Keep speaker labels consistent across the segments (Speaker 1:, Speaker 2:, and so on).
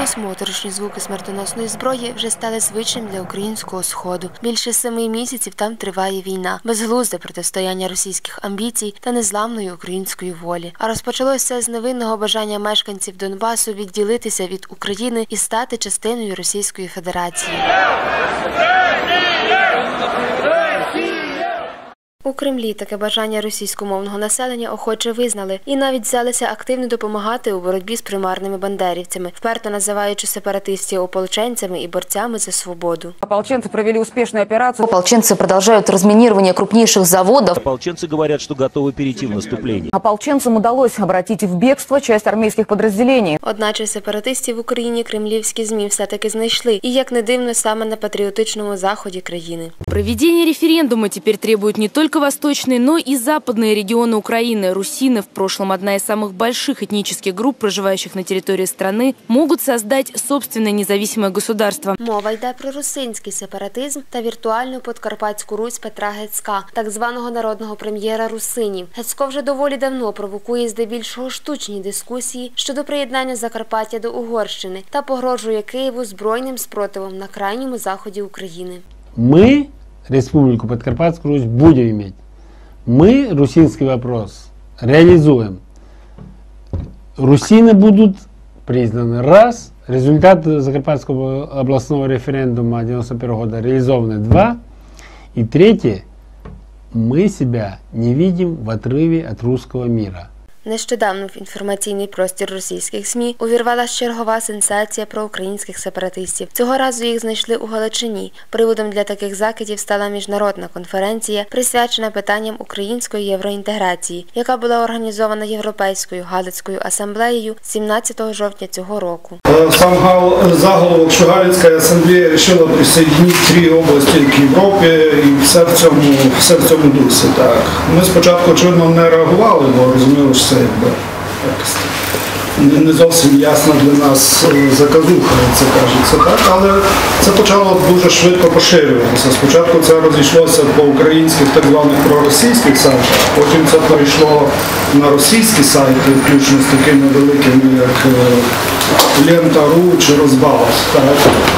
Speaker 1: Досі моторошні звуки смертоносної зброї вже стали звичним для українського сходу. Більше семи місяців там триває війна, безглузде протистояння російських амбіцій та незламної української волі. А розпочалося з невинного бажання мешканців Донбасу відділитися від України і стати частиною Російської Федерації. У Кремлі таке бажання російськомовного населення охоче визнали і навіть взялися активно допомагати у боротьбі з примарними бандерівцями, вперто називаючи сепаратистів ополченцями і борцями за свободу.
Speaker 2: Ополченцы провели успешную операцию.
Speaker 3: Ополченцы продолжают разминирование крупнейших заводов.
Speaker 4: Ополченцы говорят, что готовы перейти в наступление.
Speaker 2: Ополченцам удалось обратить в бегство часть армейских подразделений.
Speaker 1: Одначе сепаратистів в Україні кремлівські змі все-таки знайшли, і як не дивно, саме на патріотичному заході країни.
Speaker 5: Проведение референдума теперь требует не только восточные, но и западные регионы Украины. Русины, в прошлом одна из самых больших этнических групп, проживающих на территории страны, могут создать собственное независимое государство.
Speaker 1: Мова йде про русинський сепаратизм та віртуальну подкарпатську Русь Петра Гецька, так званого народного прем'єра Русинів. Гецько вже доволі давно провокує здебільшого штучні дискусії щодо приєднання Закарпаття до Угорщини та погрожує Києву збройним спротивом на крайньому заході України.
Speaker 6: Мы Республику Подкарпатскую Русь будем иметь. Мы русинский вопрос реализуем. Русины будут признаны. Раз. Результаты Закарпатского областного референдума 91 года реализованы. Два. И третье. Мы себя не видим в отрыве от русского мира.
Speaker 1: Нещодавно в інформаційний простір російських ЗМІ увірвалася чергова сенсація про українських сепаратистів. Цього разу їх знайшли у Галичині. Приводом для таких закидів стала міжнародна конференція, присвячена питанням української євроінтеграції, яка була організована Європейською Галицькою асамблеєю 17 жовтня цього року.
Speaker 7: Сам гал- заголовок, що Галицька ассамблея вирішила присоединити три області к Європі і все в цьому, все в цьому дусі. Так. Ми спочатку, очевидно, не реагували, бо розуміли, що це якби якось не- зовсім ясна для нас е, заказуха, це кажеться, так, але це почало дуже швидко поширюватися. Спочатку це розійшлося по українських так званих проросійських сайтах, потім це перейшло на російські сайти, включно з такими великими, як е, Лента.ру чи Розбалос. Так.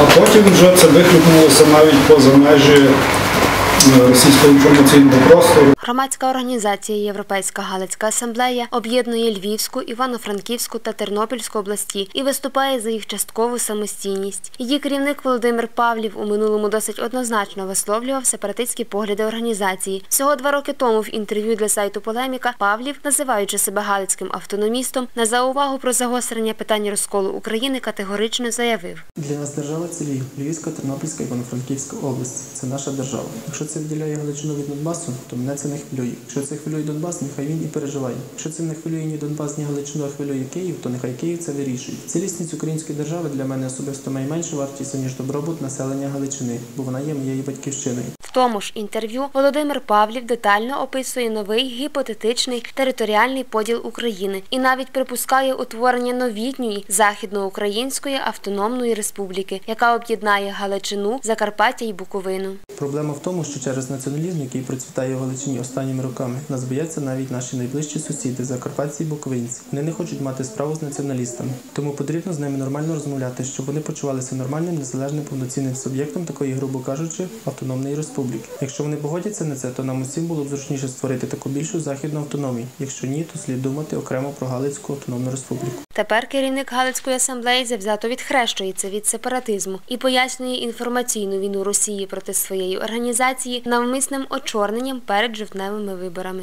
Speaker 7: А потім вже це вихлюпнулося навіть поза межі е, російського інформаційного простору.
Speaker 1: Громадська організація Європейська Галицька асамблея об'єднує Львівську, Івано-Франківську та Тернопільську області і виступає за їх часткову самостійність. Її керівник Володимир Павлів у минулому досить однозначно висловлював сепаратистські погляди організації. Всього два роки тому в інтерв'ю для сайту Полеміка Павлів, називаючи себе галицьким автономістом, на заувагу про загострення питань розколу України категорично заявив.
Speaker 8: Для нас держава це Львів, Львівська, Тернопільська, Івано-Франківська область. Це наша держава. Якщо це відділяє Галичину від Донбасу, то мене це не хвилює. Якщо це хвилює Донбас, нехай він і переживає. Якщо це не хвилює ні Донбас, ні Галичину, а хвилює Київ, то нехай Київ це вирішує. Цілісність української держави для мене особисто має меншу вартість, ніж добробут населення Галичини, бо вона є моєю батьківщиною.
Speaker 1: В тому ж інтерв'ю Володимир Павлів детально описує новий гіпотетичний територіальний поділ України і навіть припускає утворення новітньої західноукраїнської автономної республіки, яка об'єднає Галичину, Закарпаття і Буковину.
Speaker 8: Проблема в тому, що через націоналізм, який процвітає в Галичині останніми роками, нас бояться навіть наші найближчі сусіди, закарпатці і буковинці. Вони не хочуть мати справу з націоналістами. Тому потрібно з ними нормально розмовляти, щоб вони почувалися нормальним, незалежним повноцінним суб'єктом такої, грубо кажучи, автономної республіки. Якщо вони погодяться на це, то нам усім було б зручніше створити таку більшу західну автономію. Якщо ні, то слід думати окремо про Галицьку автономну республіку.
Speaker 1: Тепер керівник Галицької асамблеї завзято відхрещується від сепаратизму і пояснює інформаційну війну Росії проти своєї організації навмисним очорненням перед жовтневими виборами.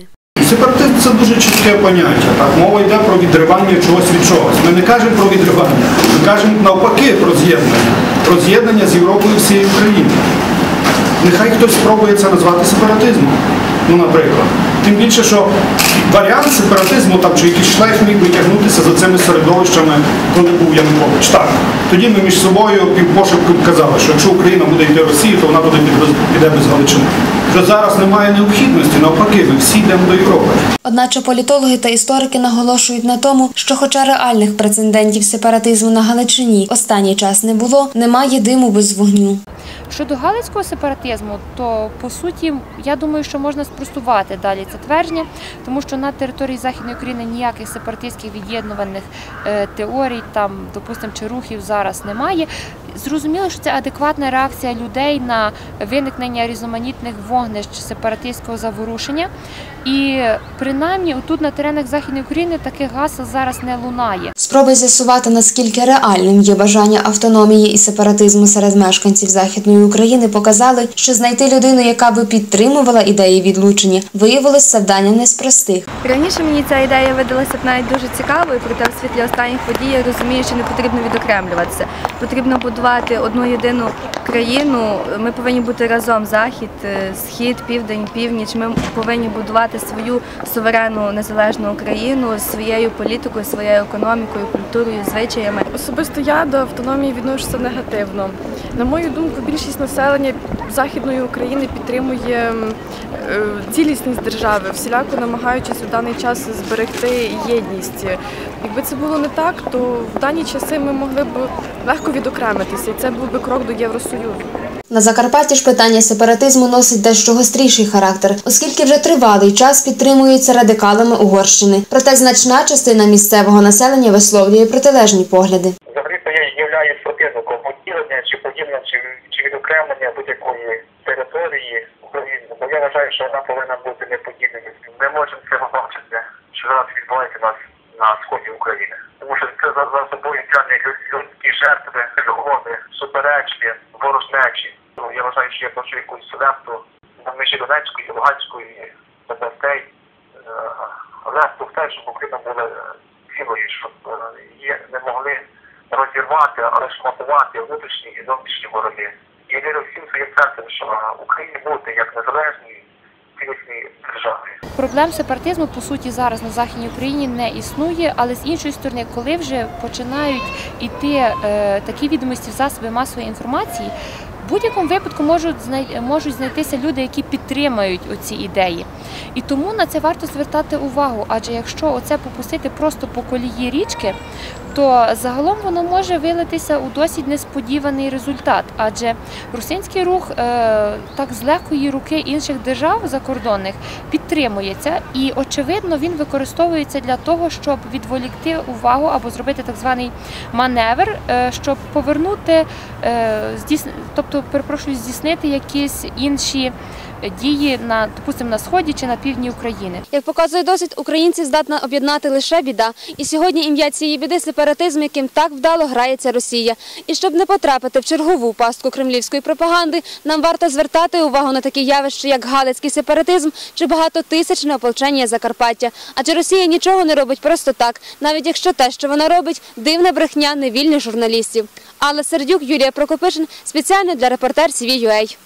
Speaker 7: Сепаратизм це дуже чітке поняття. Так? Мова йде про відривання чогось від чогось. Ми не кажемо про відривання, ми кажемо навпаки про з'єднання. Про з'єднання з Європою всієї України. Нехай хтось спробує це назвати сепаратизмом. Ну, наприклад. Тим більше, що варіант сепаратизму там, чи якийсь шлейф міг витягнутися за цими середовищами, коли був Янукович. Так. Тоді ми між собою півпошепки казали, що якщо Україна буде йти Росії, то вона буде піде без Галичини. Вже зараз немає необхідності, навпаки, ми всі йдемо до Європи.
Speaker 1: Одначе політологи та історики наголошують на тому, що, хоча реальних прецедентів сепаратизму на Галичині останній час не було, немає диму без вогню.
Speaker 9: Щодо галицького сепаратизму, то по суті, я думаю, що можна спростувати далі це твердження, тому що на території Західної України ніяких сепаратистських від'єднуваних е, теорій, там, допустимо, чи рухів зараз немає. Зрозуміло, що це адекватна реакція людей на виникнення різноманітних вогнищ сепаратистського заворушення. І принаймні тут на теренах Західної України таких гасел зараз не лунає.
Speaker 1: Спроби з'ясувати, наскільки реальним є бажання автономії і сепаратизму серед мешканців Західної України, показали, що знайти людину, яка би підтримувала ідеї відлучення, виявилось завданням не з простих.
Speaker 10: Раніше мені ця ідея видалася б навіть дуже цікавою, проте в світлі останніх подій я розумію, що не потрібно відокремлюватися. Потрібно будувати одну єдину країну. Ми повинні бути разом захід, е, схід, південь, північ. Ми повинні будувати свою суверенну незалежну Україну своєю політикою, своєю економікою, культурою, звичаями.
Speaker 11: Особисто я до автономії відношуся негативно. На мою думку, більшість населення Західної України підтримує е, цілісність держави, всіляко намагаючись у даний час зберегти єдність. Якби це було не так, то в дані часи ми могли б легко відокремитися, і це був би крок до Євросоюзу.
Speaker 1: На Закарпатті ж питання сепаратизму носить дещо гостріший характер, оскільки вже тривалий час підтримується радикалами Угорщини. Проте значна частина місцевого населення висловлює протилежні погляди.
Speaker 12: Взагалі-то я являюсь противником поділення чи поділення чи, чи відокремлення будь-якої території України, бо я вважаю, що вона повинна бути неподільною. Ми можемо це побачити, що зараз відбувається у нас на сході України. Тому що це за, за собою тягне лю- людські жертви, згоди, суперечки, ворожнечі. Ну, Я бачу якусь лепту на межі Донецької, Луганської областей, е, лепту в те, щоб Україна була е, цілою, щоб е, її не могли розірвати, але шматувати внутрішні і зовнішні вороги. Я вірю всім своїм серцем, що Україні бути як незалежній цілісній.
Speaker 9: Проблем сепаратизму по суті зараз на західній Україні не існує, але з іншої сторони, коли вже починають іти е, такі відомості в засоби масової інформації. Будь-якому випадку можуть можуть знайтися люди, які підтримають оці ідеї. І тому на це варто звертати увагу. Адже якщо оце попустити просто по колії річки, то загалом воно може вилитися у досить несподіваний результат. Адже русинський рух е, так з легкої руки інших держав закордонних підтримується, і очевидно він використовується для того, щоб відволікти увагу або зробити так званий маневр, е, щоб повернути, е, тобто перепрошую, здійснити якісь інші дії на допустимо на сході чи на півдні України.
Speaker 1: Як показує досвід, українців здатна об'єднати лише біда. І сьогодні ім'я цієї біди сепаратизм, яким так вдало грається Росія. І щоб не потрапити в чергову пастку кремлівської пропаганди, нам варто звертати увагу на такі явища, як галицький сепаратизм чи багатотисячне ополчення Закарпаття. Адже Росія нічого не робить просто так, навіть якщо те, що вона робить, дивна брехня невільних журналістів. Алла Сердюк, Юлія Прокопишин спеціально для репортер CVUA.